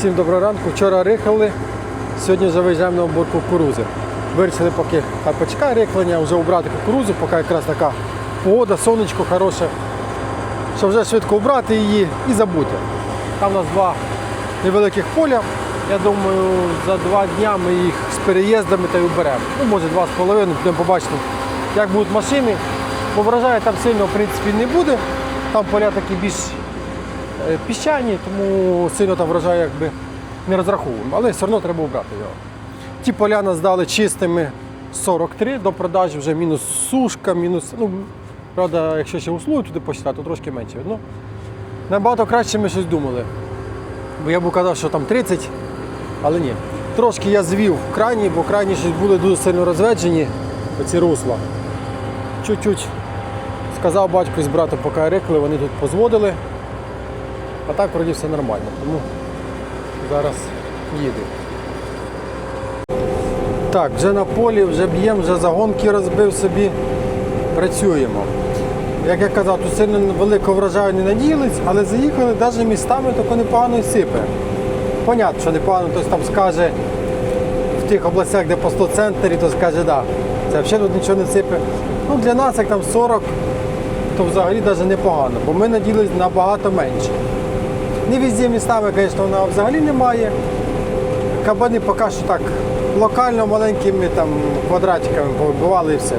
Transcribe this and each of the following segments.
Всім доброго ранку. Вчора рихали, сьогодні вже виїжджаємо на обор кукурузи. Вирішили поки хай рихлення, вже убрати кукурузу, поки якраз така погода, сонечко хороше, щоб вже швидко убрати її і забути. Там у нас два невеликих поля. Я думаю, за два дня ми їх з переїздами та й уберемо. Ну, може, два з половиною, будемо побачити, як будуть машини. Бо там сильно в принципі не буде. Там поля такі більш піщані, тому сильно там врожаю якби не розраховуємо. Але все одно треба убрати його. Ті поля нас дали чистими 43 до продажі, вже мінус сушка, мінус. Ну, правда, якщо ще услуги туди посчитати, то трошки менше. Ну, набагато краще ми щось думали. Бо я б казав, що там 30, але ні. Трошки я звів крайні, бо крайні щось були дуже сильно розведжені, оці русла. Чуть-чуть сказав батько з братом, поки рикли, вони тут позводили. А так вроді все нормально. Тому зараз їду. Так, вже на полі, вже б'ємо, вже загонки розбив собі. Працюємо. Як я казав, тут сильно великого врожаю не надіялись, але заїхали навіть містами тако непогано сипе. Понятно, що непогано, хтось там скаже в тих областях, де по 100 центрі, то скаже, так, да, це взагалі тут нічого не сипе. Ну, для нас, як там 40, то взагалі навіть непогано, бо ми надіялись набагато менше. Не везде містами, звісно, вона взагалі немає. Кабани поки що так локально маленькими там квадратиками повибивали і все.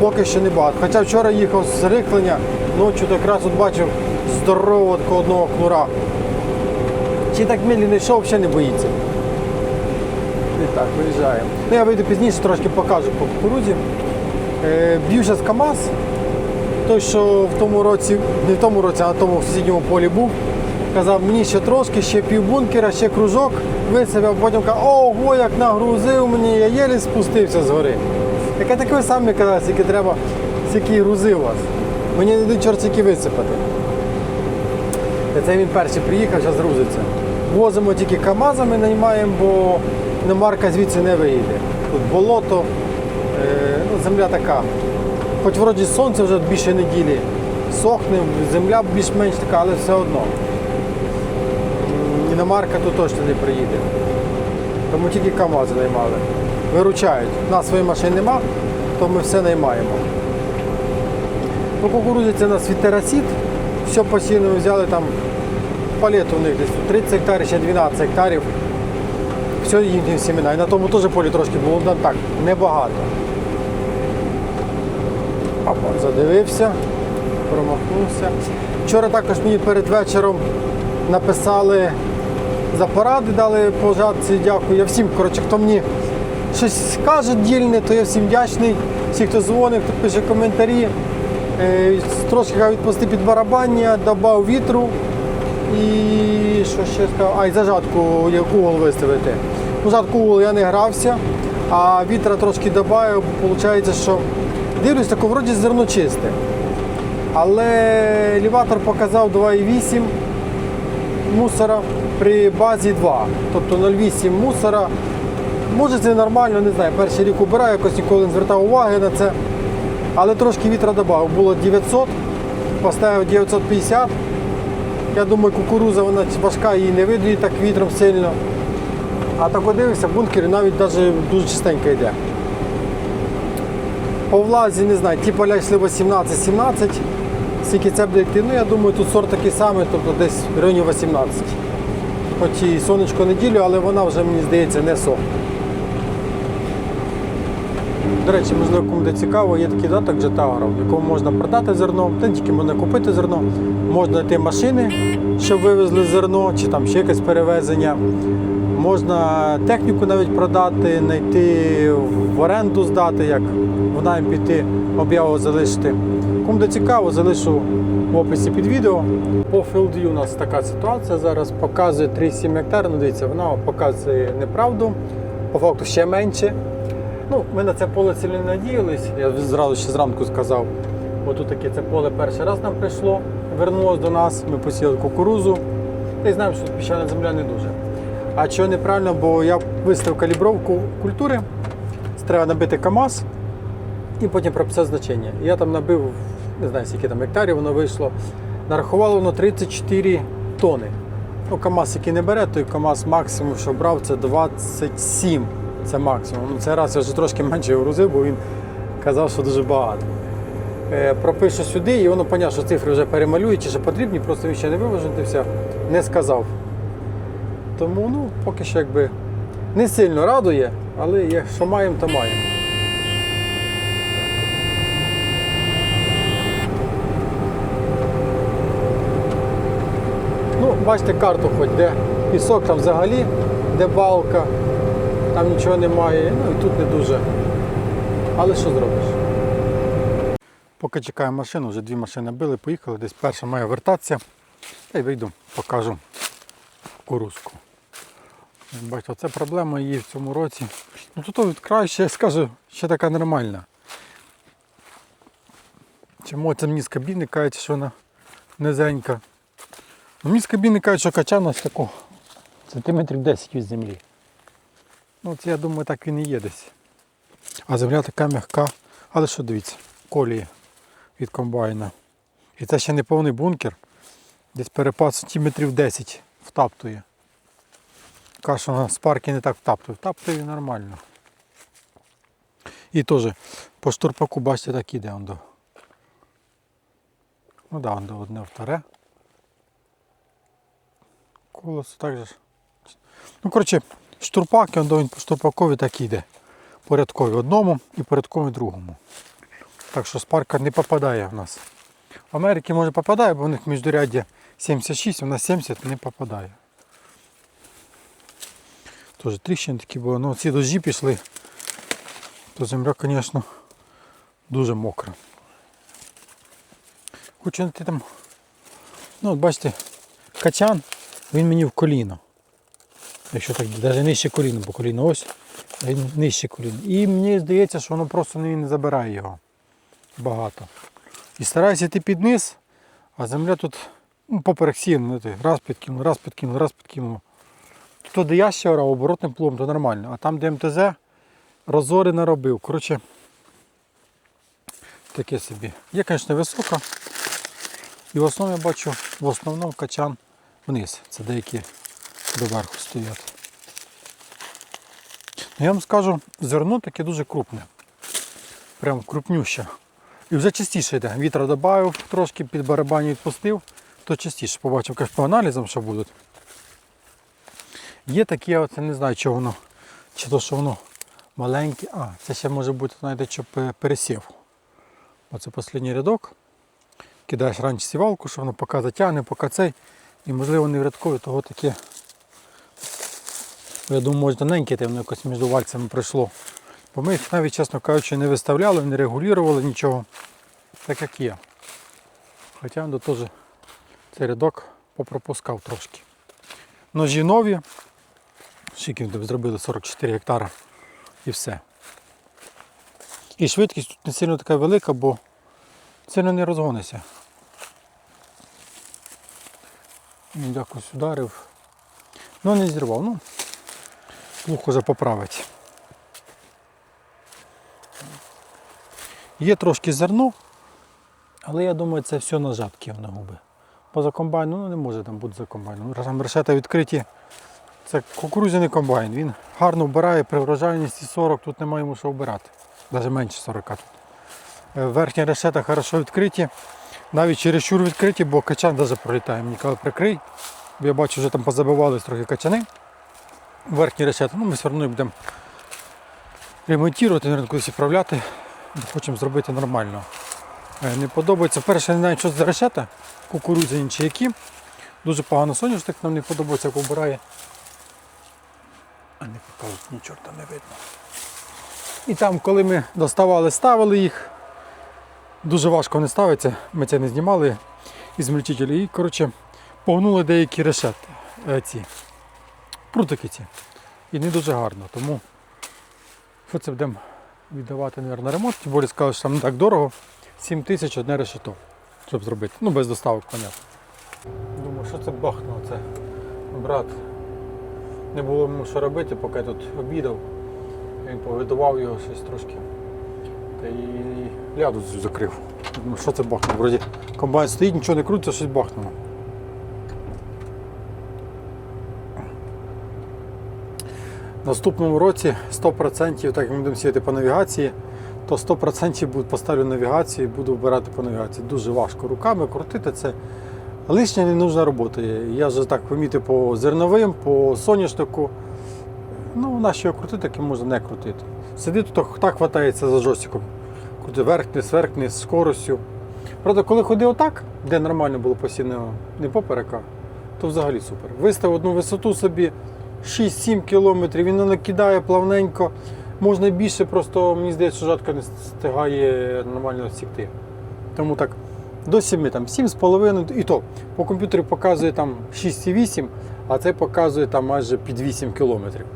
Поки що не багато. Хоча вчора їхав з рихлення, ночі якраз от бачив здорового такого одного кнура. Чи так медленно йшов, взагалі не боїться. І так, виїжджаємо. Ну, я вийду пізніше, трошки покажу по кукурудзі. Е, б'ю зараз КАМАЗ. Той, що в тому році, не в тому році, а на тому сусідньому полі був, казав, мені ще трошки, ще пів бункера, ще кружок висипав, потім казав, ого, як нагрузив мені, я єлі спустився з гори. Яке так ви самі казали, скільки треба, скільки грузив вас. Мені не дають чортики висипати. Це він перший приїхав, зараз грузиться. Возимо тільки КАМАЗами, наймаємо, бо іномарка звідси не виїде. Тут болото, е, ну, земля така. Хоч вроді сонце вже більше неділі сохне, земля більш-менш така, але все одно. Іномарка тут точно не приїде. Тому тільки КАМАЗи наймали. Виручають. У нас своєї машини нема, то ми все наймаємо. По кукурудзі це нас вітерасіт. Все посіяно взяли там палету у них десь 30 гектарів, ще 12 гектарів. Все їхні сімена. І на тому теж полі трошки було ну, так, небагато. Папа задивився, промахнувся. Вчора також мені перед вечором написали за поради, дали по жатці, дякую. Я всім, коротше, хто мені щось каже дільне, то я всім вдячний. Всі, хто дзвонить, хто пише коментарі. Е, Трошки відпусти під барабання, додав вітру і що ще сказав? А, і зажатку яку угол виставити. Ну, жатку угол я не грався, а вітра трошки додав, виходить, що дивлюсь, тако вроді зерно чисте. Але елеватор показав 2,8 мусора при базі 2. Тобто 0,8 мусора. Може це нормально, не знаю. Перший рік убираю, якось ніколи не звертав уваги на це. Але трошки вітра додав. Було 900, поставив 950. Я думаю, кукуруза вона важка, її не видно так вітром сильно. А так в бункері навіть навіть дуже чистенько йде. По влазі, не знаю, ті поля йшли 18-17. Скільки це буде йти, ну я думаю, тут сорт такий самий, тобто десь в районі 18. Хоч і сонечко неділю, але вона вже, мені здається, не сохне. До речі, можливо, кому де цікаво, є такий даток Jetagro, в якому можна продати зерно, та не тільки можна купити зерно, можна знайти машини, щоб вивезли зерно, чи там ще якесь перевезення. Можна техніку навіть продати, знайти в оренду здати, як в найм піти, об'яву залишити. Кому де цікаво, залишу в описі під відео. По філді у нас така ситуація зараз показує 3,7 гектар. Ну дивіться, вона показує неправду, по факту ще менше. Ну, ми на це поле сильно не надіялись. Я зразу ще зранку сказав. Отут таке це поле перший раз нам прийшло, вернулося до нас, ми посіяли кукурузу. Та й знаємо, що піщана земля не дуже. А чого неправильно, бо я виставив калібровку культури, треба набити КАМАЗ і потім прописати значення. Я там набив, не знаю, скільки там гектарів воно вийшло. Нарахувало воно 34 тони. Ну, КАМАЗ, який не бере, той КАМАЗ максимум, що брав, це 27. Це максимум. Ну, цей раз я вже трошки менше грузив, бо він казав, що дуже багато. Е, пропишу сюди, і воно поняв, що цифри вже перемалюють, чи ще потрібні, просто він ще не виважений, все, не сказав. Тому ну, поки що якби не сильно радує, але якщо маємо, то маємо. Ну, бачите карту хоч, де пісок там взагалі, де балка, там нічого немає, ну і тут не дуже. Але що зробиш? Поки чекаю машину, вже дві машини били, поїхали, десь перша має вертатися. Та й вийду, покажу кукурузку. Бачите, це проблема її в цьому році. Ну тут краще, я скажу, ще така нормальна. Чому це мені з кабіни кажуть, що вона низенька. Ну, мені з кабіни кажуть, що качан ось тако. Сантиметрів 10 від землі. Ну, це я думаю, так він і є десь. А земля така м'яка. Але що дивіться, колії від комбайна. І це ще не повний бункер. Десь перепад сантиметрів 10 втаптує. Що на спарки не так втаптує. Втаптує нормально. І теж по штурпаку, бачите, так іде он до. Ну да, он до одне вторе. Колесо так же. Ну, коротше, штурпак, он до він по штурпакові так іде. Порядкові одному і порядкові другому. Так що спарка не попадає в нас. В Америці може попадає, бо у них міждуряддя 76, у нас 70 не попадає. Теж тріщини такі були. Ну ці дожді пішли. То земля, звісно, дуже мокра. Хочу знайти там. Ну, от бачите, качан, він мені в коліно. Якщо так, навіть нижче коліно, бо коліно ось, він нижче коліно. І мені здається, що воно просто не, забирає його багато. І стараюся йти під низ, а земля тут поперек сін, ну, раз підкинув, раз підкинув, раз підкинув. Тут, де я ще орав оборотним плугом, то нормально. А там, де МТЗ, розори наробив. Коротше, таке собі. Є, звісно, висока. І в основному я бачу, в основному качан вниз. Це деякі доверху стоять. Ну, Я вам скажу, зерно таке дуже крупне. Прям крупнюще. І вже частіше йде. Вітра додав, трошки під барабані відпустив, то частіше побачив, каже, по аналізам, що будуть. Є такі, я не знаю, чи воно, чи то, що воно маленьке. А, це ще може бути, знаєте, що пересів. Оце останній рядок. Кидаєш раніше сівалку, що воно поки затягне, поки цей. І можливо не в рядкові, того таке. Я думаю, може тоненьке, воно якось між вальцями пройшло. Бо ми їх навіть, чесно кажучи, не виставляли, не регулювали нічого. Так як є. Хоча до теж цей рядок попропускав трошки. Ножі нові. Шиків зробили 44 гектара і все. І швидкість тут не сильно така велика, бо сильно не розгониться. Якось ударив. Ну не зірвав, ну плуг уже поправить. Є трошки зерно, але я думаю, це все на жатки на губи. Бо за комбайном ну, не може там бути за комбайном. Там решета відкриті. Це кукурудзяний комбайн. Він гарно вбирає при врожайності 40, тут немає йому що вбирати. Навіть менше 40 тут. Е, Верхні решета хорошо відкриті. Навіть чересчур відкриті, бо качан навіть пролітає. Мені казали, прикрий. Я бачу, вже там позабивались трохи качани. Верхні решета. Ну, ми все одно будемо ремонтувати, мабуть, кудись відправляти. Хочемо зробити нормально. Е, Не подобається. Перше, не знаю, що за решета, кукурудзяні чи які. Дуже погано соняшник нам не подобається, як обирає. А не показують, ні чорта не видно. І там, коли ми доставали, ставили їх, дуже важко не ставиться, ми це не знімали із мельчителя. І, коротше, погнули деякі решети, е, ці прутики ці. І не дуже гарно. Тому що це будемо віддавати мабуть, на ремонт. Тим більше сказали, що там не так дорого. 7 тисяч одне решето, щоб зробити. Ну, без доставок, понятно. Думаю, що це бахнуло це. Брат. Не було йому що робити, поки я тут обідав. Він повидував його щось трошки. Та й ляду закрив. Думаю, що це бахнуло? Вроді комбайн стоїть, нічого не крутиться, щось бахнуло. Наступному році 100%, так ми будемо сіяти по навігації то 100% буду поставлю навігацію і буду вбирати по навігації. Дуже важко руками крутити це. Лишня ненужна робота. Я вже так помітив по зерновим, по соняшнику. Ну, наші його крутити, так і можна не крутити. Сиди тут так хватається за джойстиком. Крути верх-низ, верх-низ, з скоростю. Правда, коли ходив отак, де нормально було посінено, не поперека, то взагалі супер. Вистав одну висоту собі 6-7 кілометрів, він накидає плавненько. Можна більше, просто мені здається, що жатка не встигає нормально сікти. Тому так, до 7, там 7,5 і то. По комп'ютері показує там 6,8, а це показує там майже під 8 кілометрів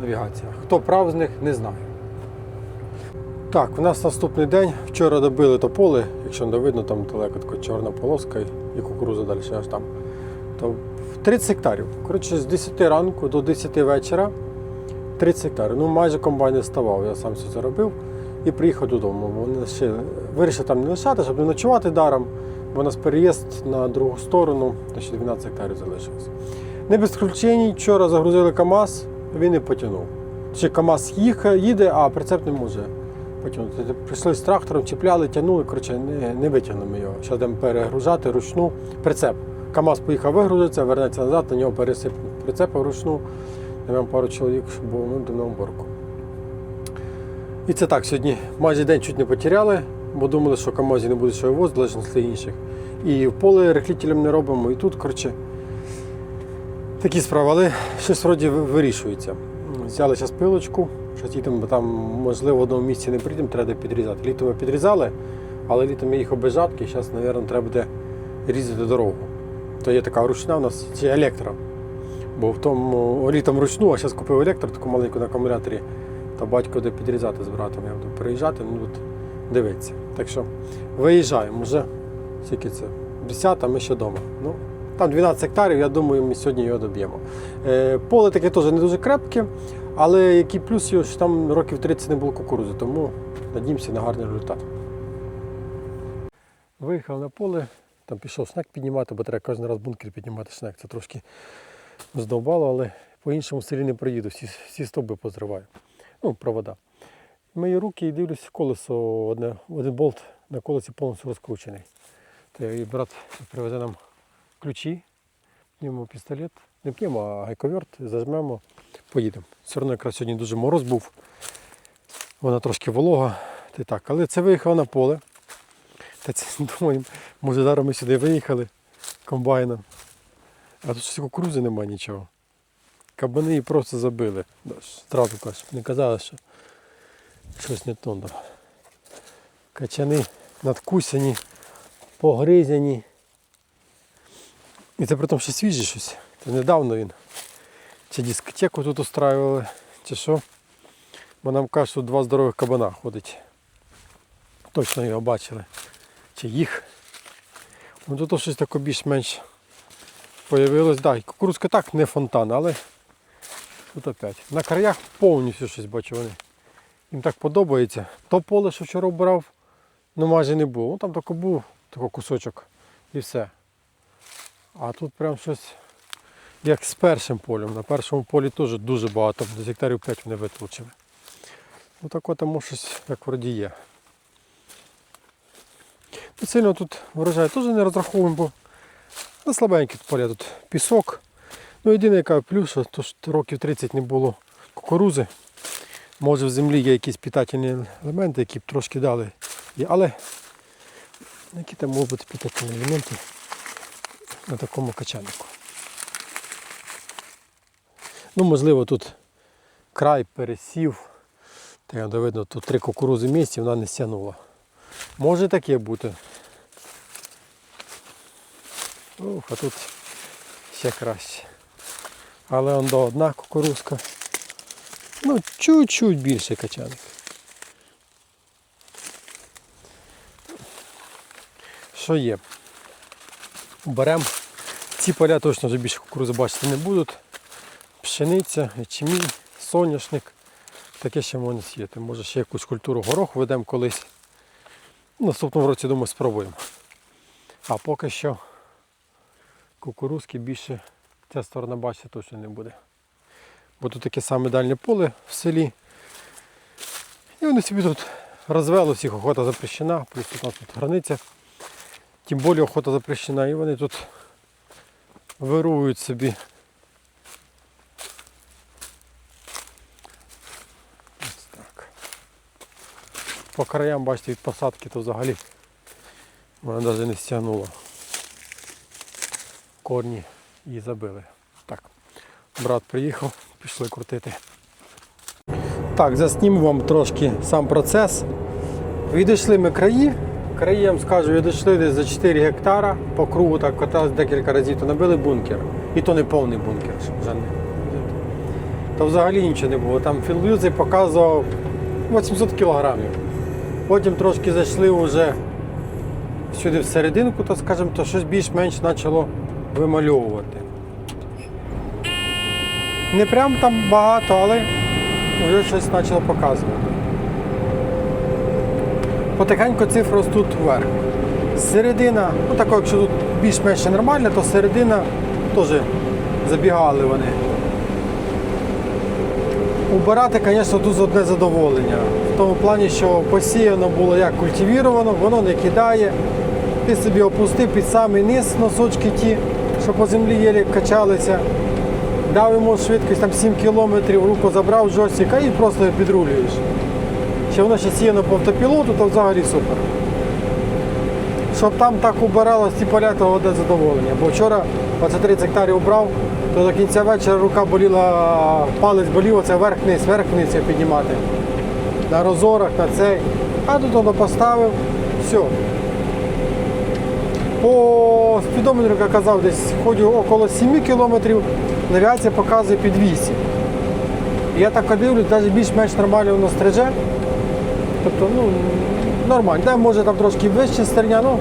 навігація. Хто прав з них, не знаю. Так, у нас наступний день. Вчора добили то поле, якщо не видно, там далеко така чорна полоска і кукуруза далі аж там. То 30 гектарів. Коротше, з 10 ранку до 10 вечора 30 гектарів. Ну, майже комбайн не ставав, я сам все це робив і приїхав додому. Вони ще вирішив там не лишати, щоб не ночувати даром, бо у нас переїзд на другу сторону, то ще 12 гектарів залишилось. Не без включень, вчора загрузили КАМАЗ, він не потягнув. Ще КАМАЗ їде, а прицеп не може потягнути. Прийшли з трактором, чіпляли, тягнули, коротше, не, не витягнемо його. Зараз будемо перегружати ручну прицеп. КАМАЗ поїхав вигрузиться, вернеться назад, на нього пересипнуть прицепа Наймемо пару чоловік, бо ми будемо на уборку. І це так, сьогодні майже день чуть не потеряли, бо думали, що КАМАЗі не буде що вивозити, залежно інших. І в поле рехлітелем не робимо, і тут, коротше, такі справи, але щось вроді вирішується. Взяли зараз пилочку, щось їдемо, там, можливо, в одному місці не прийдемо, треба підрізати. Літом ми підрізали, але літом я їхав без жатки, зараз, мабуть, треба буде різати дорогу. То є така ручна у нас, чи електро. Бо в тому літом ручну, а зараз купив електро, таку маленьку на акумуляторі, та батько буде підрізати з братом. Я буду приїжджати, ну тут дивитися. Так що виїжджаємо вже. Скільки це? 10, а ми ще вдома. Ну, там 12 гектарів, я думаю, ми сьогодні його доб'ємо. Е, поле таке теж не дуже крепке, але який плюс його, що там років 30 не було кукурузи, тому надіємося на гарний результат. Виїхав на поле, там пішов снег піднімати, бо треба кожен раз бункер піднімати снег. Це трошки здовбало, але по іншому селі не проїду, всі, всі стовби позриваю. Ну, провода. Мої руки і дивлюсь колесо, одне, один болт на колесі повністю розкручений. То і брат привезе нам ключі, п'ємо пістолет, не п'ємо, а гайковерт, зажмемо, поїдемо. Все одно якраз сьогодні дуже мороз був, вона трошки волога. Та так. Але це виїхав на поле. Та це думаю, може зараз ми сюди виїхали комбайном. А тут щось кукурузи немає нічого. Кабани її просто забили. Зразу кажу, не казали, що щось не то. да. Качани надкусяні, погризяні. І це при тому, що свіже щось. Це недавно він. Чи дискотеку тут устраювали, чи що. Бо нам кажуть, що два здорових кабана ходить. Точно його бачили. Чи їх. Ну тут щось таке більш-менш появилось. Да, кукурузка так не фонтан, але тут опять. На краях повністю щось бачу вони. Їм так подобається. То поле, що вчора брав, ну майже не було. Ну, там тільки був такий кусочок і все. А тут прям щось як з першим полем. На першому полі теж дуже багато, десь гектарів 5 вони витлучили. Ну так от тому щось як вроді є. Ну, сильно тут врожай теж не розраховуємо, бо на слабенькі тут поля тут пісок. Ну єдине, яка плюс, то, що років 30 не було кукурузи. Може в землі є якісь питательні елементи, які б трошки дали. Але які там можуть бути питательні елементи на такому качальнику. Ну, можливо, тут край пересів. Та як видно, тут три кукурузи в місці, вона не стягнула. Може таке бути. Ух, а тут ще краще. Але он до одна кукурузка. Ну, чуть-чуть більше качаник. Що є? Беремо. Ці поля точно вже більше кукурузи бачити не будуть. Пшениця, ячмінь, соняшник. Таке ще можна сіяти. Може ще якусь культуру горох ведемо колись. В наступному році, думаю, спробуємо. А поки що кукурузки більше ця сторона бачити точно не буде. бо тут таке саме дальнє поле в селі. І вони собі тут розвели, всіх охота запрещена, плюс тут у нас тут границя. Тим більше охота запрещена, і вони тут вирують собі. Ось так. По краям, бачите, від посадки то взагалі вона навіть не стягнула. Корні її забили. Так, брат приїхав, пішли крутити. Так, засніму вам трошки сам процес. Відійшли ми краї. Вам скажу, відійшли десь за 4 гектара. По кругу так катались декілька разів, то набили бункер. І то не повний бункер. вже не. То взагалі нічого не було. Там філюзи показував 800 кілограмів. Потім трошки зайшли вже сюди всерединку, то скажімо, то щось більш-менш почало вимальовувати. Не прям там багато, але вже щось почало показувати. Потихеньку цифри ростуть вверх. Середина, ну тако, якщо тут більш-менш нормально, то середина теж забігали вони. Убирати, звісно, тут одне задоволення. В тому плані, що посіяно було як культивіровано, воно не кидає. Ти собі опустив під самий низ носочки ті, що по землі єлі качалися. Дав йому швидкість там 7 кілометрів, руку забрав з джойстика і просто підрулюєш. Ще воно ще сіяно по автопілоту, то взагалі супер. Щоб там так убиралось ті поля, то одне задоволення. Бо вчора 20-30 гектарів убрав, то до кінця вечора рука боліла, палець болів, оце верх-вниз, верх-вниз піднімати. На розорах, на цей. А тут воно поставив, все. По спідометру, як я казав, десь ходжу около 7 кілометрів, навігація показує під 8. Я так дивлюсь, навіть більш-менш нормально воно стриже. Тобто, ну, нормально. Да, може там трошки вище стерня, ну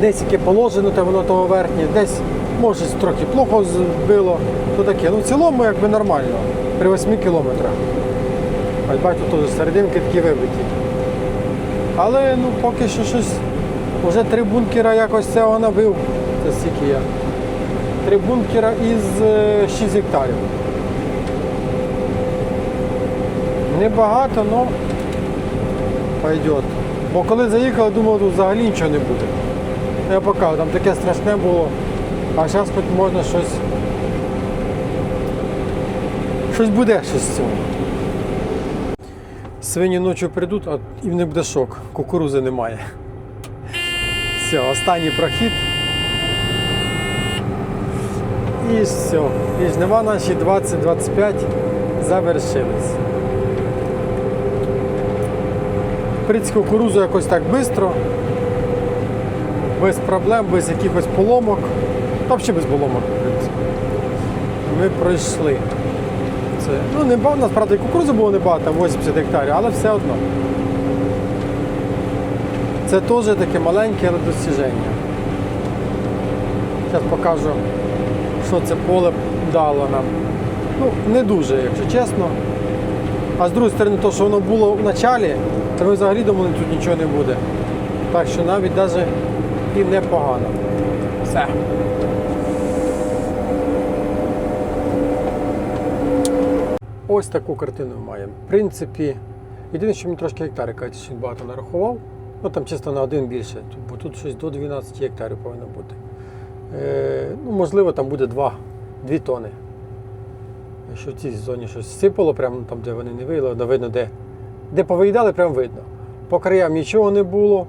десь яке положено, те воно того верхнє, десь може трохи плохо збило, то таке. Ну в цілому якби нормально, при 8 кілометрах. Ось бачите, теж серединки такі вибиті. Але ну поки що щось. Вже три бункера якось цього набив. Це стільки я. Три бункера із 6 гектарів. Небагато, але пойдет. Бо коли заїхали, думав, тут взагалі нічого не буде. Я покажу, там таке страшне було. А зараз хоч можна щось. Щось буде щось з цього. Свині ночі прийдуть, а і в них буде шок. Кукурузи немає. Все, останній прохід. І все. І жнива наші 20-25 завершились. Принципі, кукурузу якось так швидко, без проблем, без якихось поломок. Взагалі без поломок. Ми пройшли. Це, ну, не насправді кукурузи було небагато, 80 гектарів, але все одно. Це теж таке маленьке але досяження. Зараз покажу, що це поле дало нам. Ну, не дуже, якщо чесно. А з другої сторони, то, що воно було в началі, то ми взагалі думали, тут нічого не буде. Так що навіть навіть і непогано. Все. Ось таку картину маємо. В принципі, єдине, що мені трошки гектари кажуть, що багато нарахував. Ну там чисто на один більше, бо тут щось до 12 гектарів повинно бути. Е, ну, можливо, там буде 2, 2 тони. Якщо в цій зоні щось сипало, прямо там, де вони не виїли, де видно, де, де повиїдали, прямо видно. По краям нічого не було,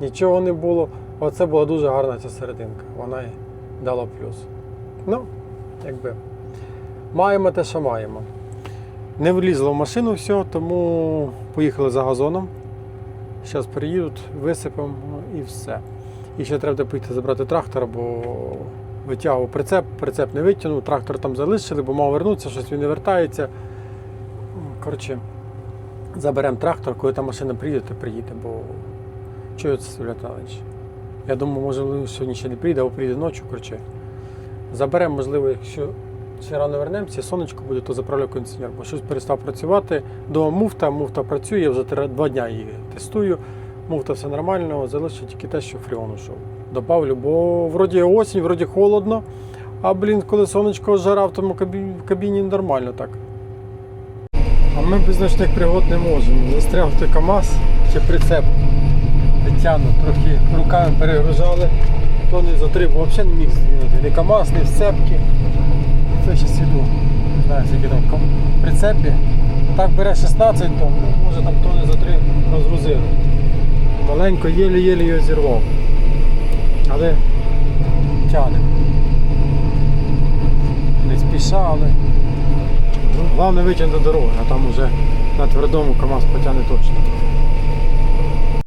нічого не було. Оце була дуже гарна ця серединка. Вона дала плюс. Ну, якби. Маємо те, що маємо. Не влізло в машину все, тому поїхали за газоном. Зараз приїдуть, висипемо і все. І ще треба поїхати забрати трактор, бо витягував прицеп, прицеп не витягнув, трактор там залишили, бо мав вернутися, щось він не вертається. Коротше, заберемо трактор, коли та машина приїде, то приїде, бо чого це ніч? Я думаю, може сьогодні ще не приїде, або приїде ночі. Заберемо, можливо, якщо ще рано вернемося, сонечко буде, то заправлю кондиціонер, бо щось перестав працювати. Дома муфта, муфта працює, я вже два дня її тестую. Муфта все нормально, залишить тільки те, що фріон ушов. Добавлю, бо вроді осінь, вроді холодно, А блін, коли сонечко жара в тому кабіні, нормально так. А ми без ночних пригод не можемо. Застрягти КАМАЗ чи прицеп. Тетяну трохи руками перегружали, то не за три, бо взагалі не міг здвинути. Ні КАМАЗ, ні сцепки. Це ще світло. Не знаю, скільки там кам- прицепі. Так бере 16 тонн, ну, може там тони за три розгрузили. Маленько єлі-єлі його зірвав. Але тягне. Не спішали. Ну, Головне витягнути дорогу, а там уже на твердому КАМАЗ потягне точно.